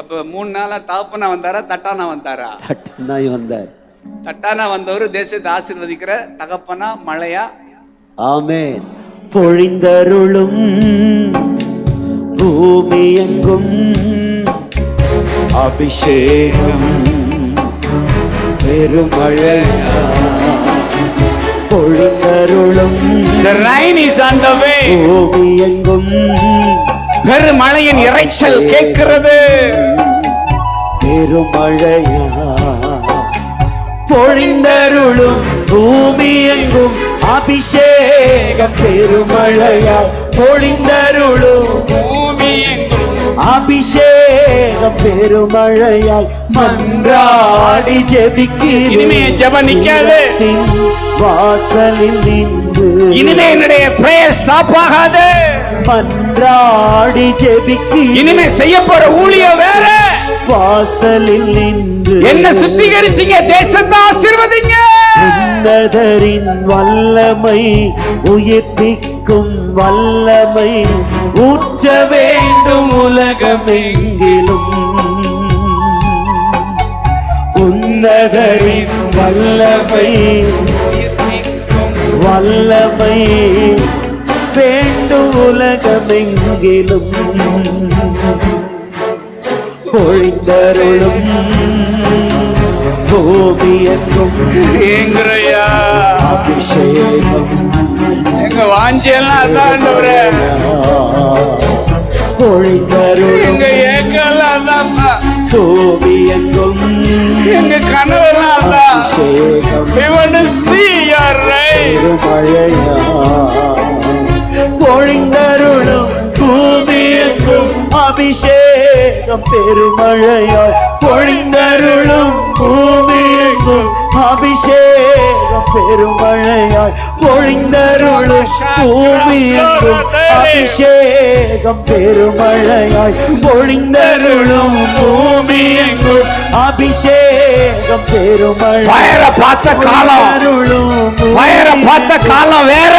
அப்ப மூணு நாளா தகப்பனா வந்தாரா தட்டானா வந்தாரா? தட்டனாய் வந்தார். தட்டானா வந்தவர் தேசத்தை ஆசீர்வதிக்கிற தகப்பனா மழையா ஆமென். பொழிந்தருளும் பூமி எங்கும் அபிஷேகம் பெருமழை பொழிந்தருளும் The rain is on the way. பூமி எங்கும் பெருமழையின் இறைச்சல் கேட்கிறது. பெருமழையா பொழிந்தருளும் பூமி எங்கும் அபிஷேகம். பெருமழையாய் பொழிந்தருளும் பூமி எங்கும் அபிஷேகம் பெருமழையாய் மன்றாடி ஜெபிக்கிறேன். இனிமே ஜெபம் நிக்காது. வாசலில் நின்று இனிமே என்னுடைய பிரேயர் ஸ்டாப் ஆகாது மன்றாடி ஜெபிக்கிறேன். இனிமே செய்ய போற ஊழியம் வேற. வாசலில் நின்று என்ன சுத்திகரிச்சீங்க? தேசத்தை ஆசீர்வதிங்க! உன்னதரின் வல்லமை உயிர்ப்பிக்கும் வல்லமை ஊற்ற வேண்டும் உலகமெங்கிலும். உன்னதரின் வல்லமை வல்லமை வேண்டும் உலகமெங்கிலும். பொழிந்தருளும் பூமி எங்கும் ஏங்குறையா அபிஷேகம் எங்க வாஞ்சியெல்லாம் அதான் ஆண்டவரே. பொழிந்தருளும் எங்க ஏக்கெல்லாம் அதான்ப்பா. பூமி எங்கும் எங்க கனவெல்லாம் அதான் அபிஷேகம் your rain. பெருமழையா பொழிந்தருளும் அபிஷேகம் பெருமழையாய் பொழிந்தருளும் பூமி எங்கும் அபிஷேகம் பெருமழையாய் பொழிந்தருளும் பூமி எங்கும் அபிஷேகம் பெருமழையாய் பொழிந்தருளும் பூமி எங்கும் அபிஷேகம் பெருமழை பார்த்த காலம் பார்த்த காலம் வேற.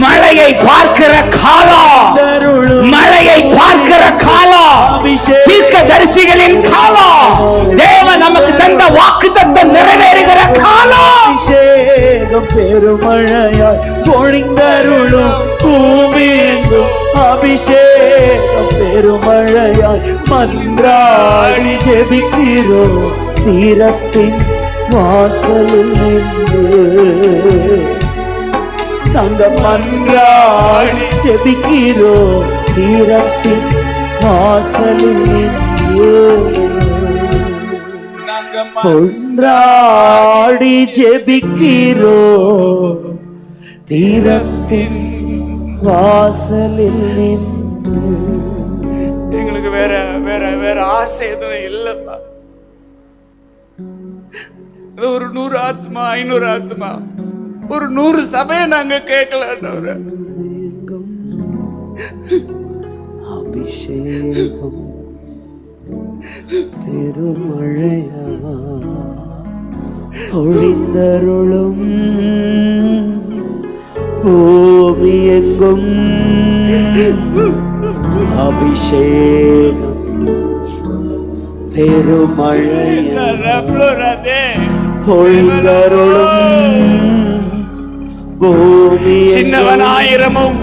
மழையை பார்க்கிற காலம். தரிசிகளின் காலம் தேவ நமக்கு தந்த வாக்கு தத்தம் நிறைவேறுகிற காலம் அபிஷேகம் பெருமழையாய் பொழிந்தருளும் பூமி எங்கும் அபிஷேகம் பெருமழையாய் மன்றாடி ஜெபிக்கிறோம். தீரத்தின் வாசலில் நின்று நாங்க மன்றாடி ஜெபிக்கிறோம் தீரத்தின் வாசலில் நின்று ஒன்றாடி ஜெபிக்கிறோ. தீரத்தின் வாசலில் நின்று. எங்களுக்கு வேற வேற வேற ஆசை எதுவும் இல்லப்பா ஒரு நூறு ஆத்மா ஐநூறு ஆத்மா ஒரு நூறு சபையை நாங்க கேட்கல எங்கும் அபிஷேகம். பெருமழையா ஒழிந்தருளும் பூமி எங்கும் அபிஷேகம். பெருமழையா பொழிந்தருளும் பூமி சின்னவன் ஆயிரமும்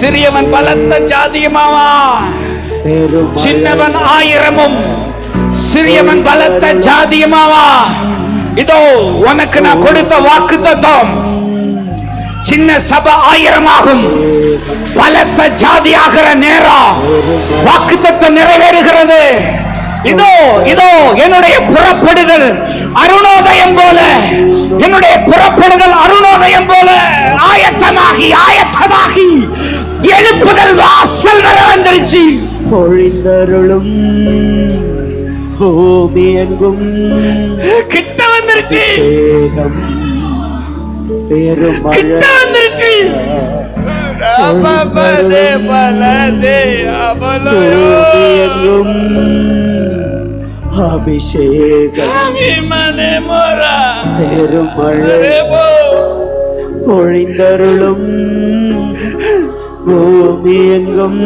சிறியவன் பலத்த ஜாதியுமாவா? பெருமழை சின்னவன் ஆயிரமும் சிறியவன் பலத்த ஜாதியமாவா? இதோ உனக்கு நான் கொடுத்த வாக்கு தத்துவம் சின்ன சபை ஆயிரமாகும். பலத்த ஜாதி ஆகிற நேரம் வாக்கு தத்துவம் நிறைவேறுகிறது. இதோ இதோ என்னுடைய புறப்படுதல் அருணோதயம் போல. என்னுடைய புறப்படுதல் அருணோதயம் போல. ஆயத்தமாகி ஆய வர வந்துருச்சு பொழிந்தருளும் பூமி எங்கும் கிட்ட வந்துருச்சு வேகம் பெருமழை பூமி எங்கும்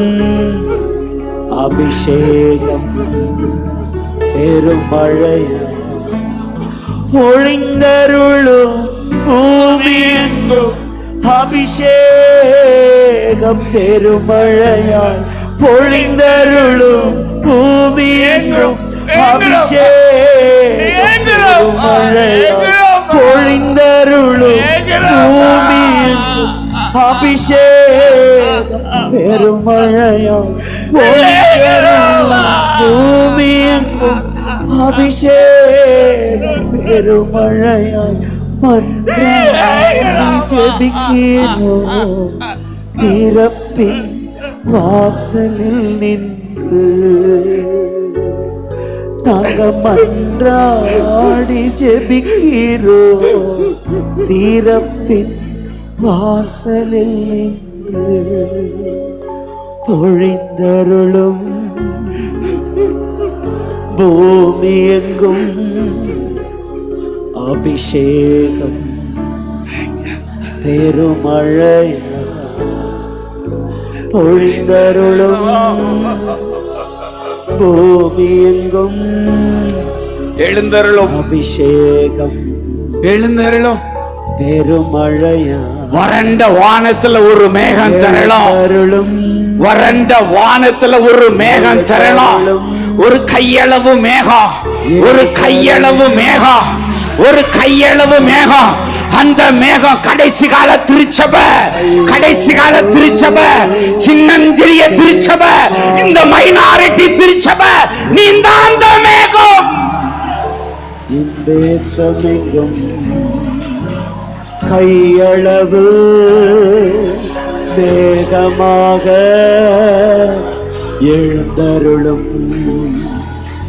அபிஷேகம் அபிமனே மோரா பெருமழை ரேபோ பொழிந்தருளும் பூமி எங்கும் அபிஷேகம் பெருமழையா பொழிந்தருளும் பூமி எங்கும் அபிஷேகம் பொழிந்தருளும் பூமி எங்கும் அபிஷேகம் பெருமழையாய் பொழிந்தருளும் பூமி எங்கும் அபிஷேகம் பெருமழையாய் பொழிந்தருளும் பூமி எங்கும் அபிஷேகம் பெருமழையாய் மன்றாடி ஜெபிக்கிறோம் திறப்பின் வாசலில் நின்று நாங்க மன்றாடி ஜெபிக்கிறோம் திறப்பின் வாசலில் நின்று பொழிந்தருளும் பூமி எங்கும் அபிஷேகம் பெருமழை பொழிந்தருளும் பூமி எங்கும் எழுந்தருளும் அபிஷேகம் எழுந்தருளும் பெருமழையா வறண்ட வானத்துல ஒரு மேகம் தரலாம் அருளும் வறண்ட வானத்துல ஒரு மேகம் தரலாம் ஒரு கையளவு மேகம். ஒரு கையளவு மேகம். ஒரு கையளவு மேகம். அந்த மேகம் கடைசி கால திருச்சப. கடைசி கால திருச்சப. சின்னஞ்சிறிய திருச்சப. இந்த மைனாரிட்டி திருச்சப. நீ தான் அந்த மேகம். இந்தேசமெங்கும் கையளவு வேகமாக எழுந்தருளும்.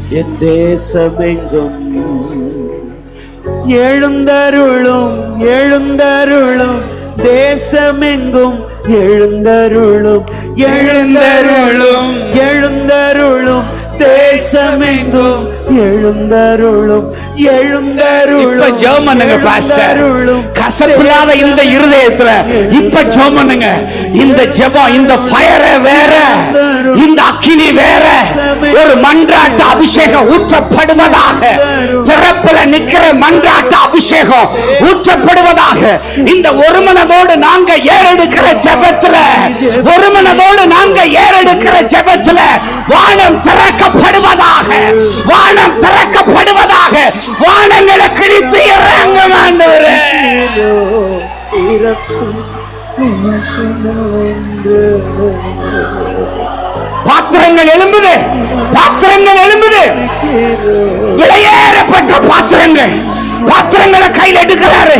என் தேசமெங்கும் எழுந்தருளும் எழுந்தருளும். தேசமெங்கும் எழுந்தருளும். எழுந்தருளும். எழுந்தருளும். தேசமெங்கும் எழுந்தருளும். எழுந்தருளும் இப்ப ஜெபம் பண்ணுங்க பாஸ்டர் கசப்பில்லாத இந்த இருதயத்துல இப்ப ஜெபம் பண்ணுங்க. இந்த ஜெபம் இந்த ஃபயர வேற. இந்த அக்கினி வேற. ஒரு மன்றாட்டு அபிஷேகம் ஊற்றப்படுவதாக. பிறப்புல நிக்கிற மன்றாட்டு அபிஷேகம் ஊற்றப்படுவதாக. இந்த ஒரு மனதோடு நாங்க ஏறெடுக்கிற ஜெபத்துல ஒரு மனதோடு நாங்க ஏறெடுக்கிற ஜெபத்துல வானம் திறக்கப்படுவதாக. வானம் திறக்கப்படுவதாக. வானங்களை கிழித்து இறங்க ஆண்டவரே. பாத்திரங்கள் எழும்புது. பாத்திரங்கள் எழும்புது. விலையேறப்பட்ட பாத்திரங்கள். பாத்திரங்களை கையில எடுக்கிறாரு.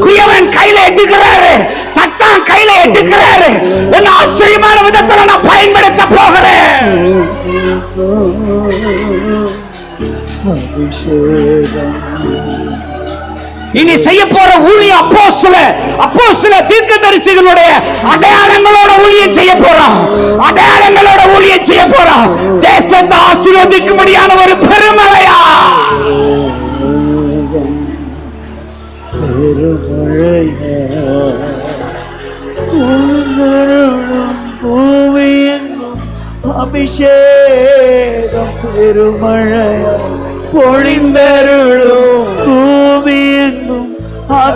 குயவன் கையில எடுக்கிறாரு. தட்டான் கையில எடுக்கிறாரு. என்ன ஆச்சரியமான விதத்துல நான் பயன்படுத்த போகிறேன். அபிஷேகம். இனி செய்ய போற ஊழியம் அப்போ சில அப்போ சில தீர்க்க தரிசிகளுடைய அடையாளங்களோட ஊழியம் செய்ய போறோம் அடையாளங்களோட ஊழியம் செய்ய போறோம் தேசத்தை ஆசீர்வதிக்கும்படியான ஒரு பெருமழையா அபிஷேகம் பெருமழையா பொழிந்தருளும்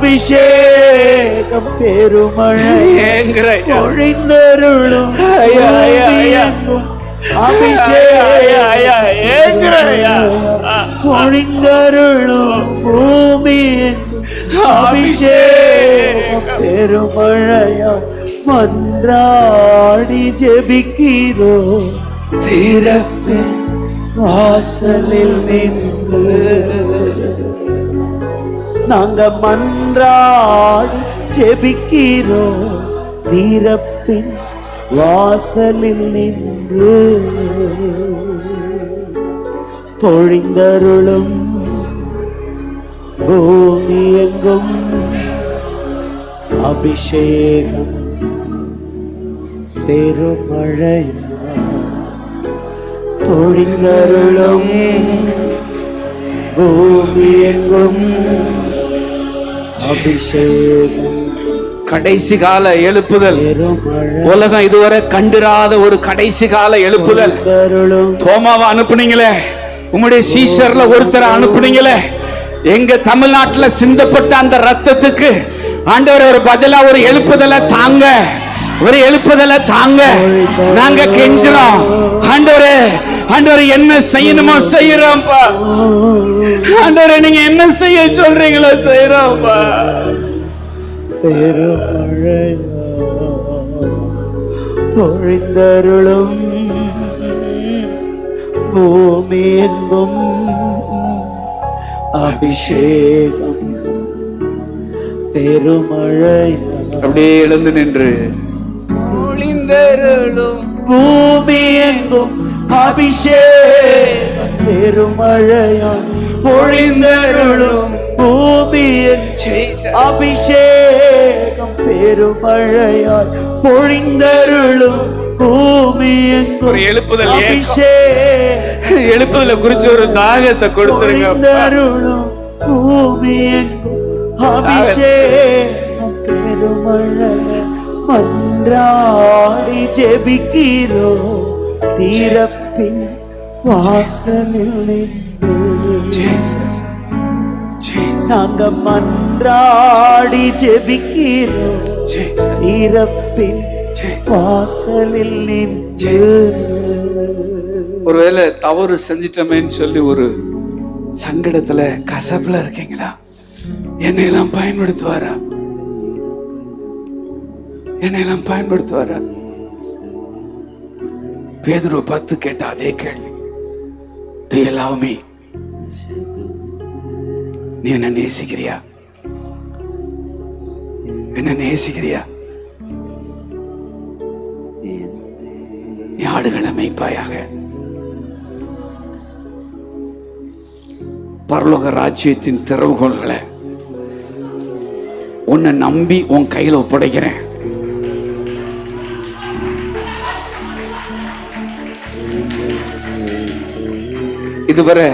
அபிஷேகம் பெருமழை ஏங்குற பொழிந்தருளும். பூமி. அபிஷேகம் பெருமழையா மன்றாடி ஜெபிக்கிறோம் திறப்பு வாசலில் நின்று நாங்க மன்றாடி ஜெபிக்கிறோம் தீரப்பின் வாசலில் நின்று பொழிந்தருளும் பூமி எங்கும் அபிஷேகம் பெருமழை பொழிந்தருளும் பூமி எங்கும் அபிஷேகம். கடைசி கால எழுப்புதல். உலகம் இதுவரை கண்டிராத ஒரு கடைசி கால எழுப்புதல். தோமாவை அனுப்புனீங்களே. உம்முடைய சீஷர்ல ஒருத்தரை அனுப்புனீங்களே. எங்க தமிழ்நாட்டுல சிந்தப்பட்ட அந்த ரத்தத்துக்கு ஆண்டவர் ஒரு பதிலா ஒரு எழுப்புதலை தாங்க. ஒரு எழுப்புதலை தாங்க. நாங்க கெஞ்சிரோம் ஆண்டவரே ஆண்டவர் என்ன செய்யணுமோ செய்யறோம்ப்பா ஆண்டவரே நீங்க என்ன செய்ய சொல்றீங்களோ செய்யறோம்ப்பா பெருமழையா பொழிந்தருளும் பூமி எங்கும் அபிஷேகம். பெருமழையா அப்படியே எழுந்து நின்று. பூமி எங்கும் அபிஷேகம் பெருமழையா பொழிந்தருளும் பூமி எங்கும் அபிஷேகம் பெருமழையாய் பொழிந்தருளும் ஒரு எழுப்புதல் எழுப்புதல குறிச்சு ஒரு தாகத்தை கொடுத்துருங்க. பூமி எங்கும் அபிஷேகம் பெருமழை மன்றாடி ஜெபிக்கிறோ தீரப்பின் வாசலில் நின்று நாங்க மன்றாடி ஜெபிக்கிறோம். தீரப்பின் வாசலில் நின்று. ஒருவேளை தவறு செஞ்சிட்டோமேன்னு சொல்லி ஒரு சங்கடத்துல கசப்புல இருக்கீங்களா? என்னையெல்லாம் பயன்படுத்துவாரா? என்னையெல்லாம் பயன்படுத்துவாரா? பேதுரு பத்து கேட்ட அதே கேள்வி. எல்லாமே நீ என்ன நேசிக்கிறியா? என்ன நேசிக்கிறியா? நீ ஆடுகளை மேய்ப்பாயாக. பரலோக ராஜ்யத்தின் திறவுகோள்களை உன்னை நம்பி உன் கையில் ஒப்படைக்கிறேன். இதுவரை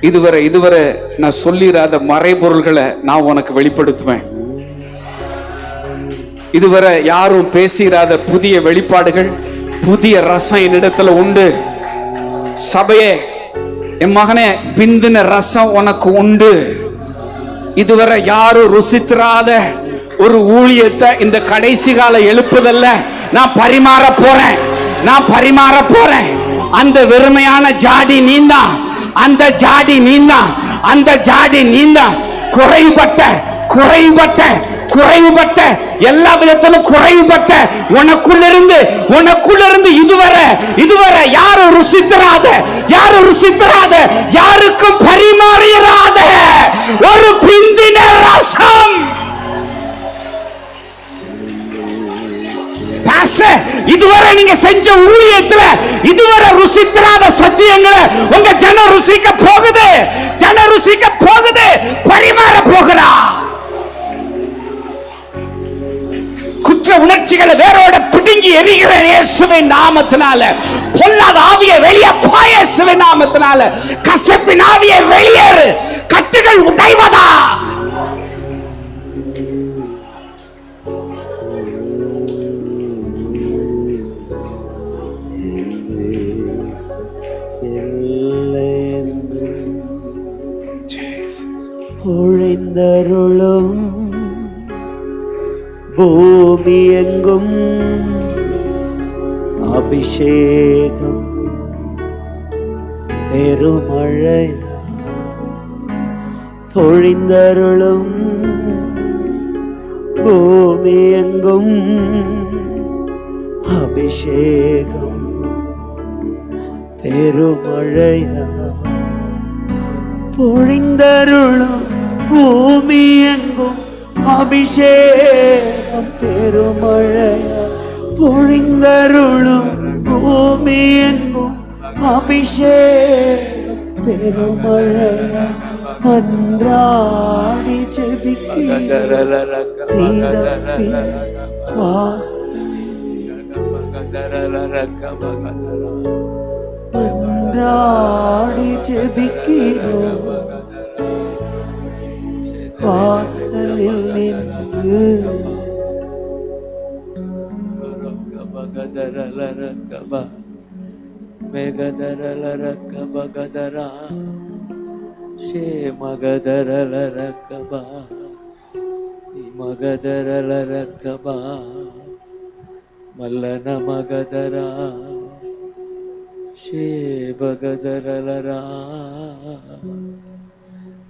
இதுவரை இதுவரை நான் சொல்லிராத மறைபொருள்களை நான் உனக்கு வெளிப்படுத்துவேன். இதுவரை யாரும் பேசிராத புதிய வெளிப்பாடுகள் புதிய ரசம் என்னிடத்துல உண்டு. சபையே என் மகனே பிந்தின ரசம் உனக்கு உண்டு. இதுவரை யாரும் ருசித்திராத ஒரு ஊழியத்தை இந்த கடைசி கால எழுப்புதல்ல. நான் பரிமாற போறேன். நான் பரிமாற போறேன். அந்த வெறுமையான ஜாடி நீந்தான் அந்த ஜாடி நீந்தான் அந்த ஜாடி நீந்தான் குறைபட்ட குறைபட்ட குறைவுபட்ட எல்லா விதத்திலும் குறைவுபட்ட உனக்குள்ளிருந்து உனக்குள்ளிருந்து இதுவரை இதுவரை யாரும் ருசித்தராத யாரும் ருசித்தராத யாருக்கும் பரிமாறியராத ஒரு பிந்தின ரசம். இதுவரை நீங்க செஞ்ச ஊழியத்துல சத்தியங்களை உங்க ஜன ருசிக்க போகுது ஜன ருசிக்க போகுது பரிமாற போகிறா குற்ற உணர்ச்சிகளை வேரோட பிடுங்கி எரிகிற இயேசுவை நாமத்தினால. பொல்லாத ஆவிய வெளியே போய இயேசுவின் நாமத்தினால. கசப்பின் ஆவிய வெளியேறு. கட்டுகள் உடைவதா? பொழிந்தருளும் பூமி எங்கும் அபிஷேகம் பெருமழை பொழிந்தருளும் பூமி எங்கும் அபிஷேகம் பெருமழையா பொழிந்தருளும் பூமி எங்கும் அபிஷேகம் பெருமழையா பொழிந்தருளும் பூமி எங்கும் அபிஷேகம் பெருமழையா மன்றாடி ஜெபிக்கிறேன். மன்றாடி ஜெபிக்கிறோம். வாசலில் நின்று. மேகதரலரக்கபகதரா ஷே மகதரலரக்கபா மகதரலரக்கபா மல்லன மகதரா ஷே பகதரலரா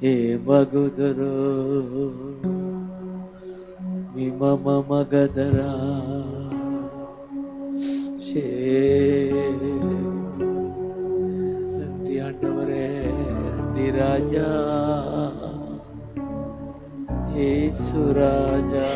ஏ மகுதரோ விமம மகதரா ஷே நன்றி ஆண்டவரே நன்றி ராஜா ஏசு ராஜா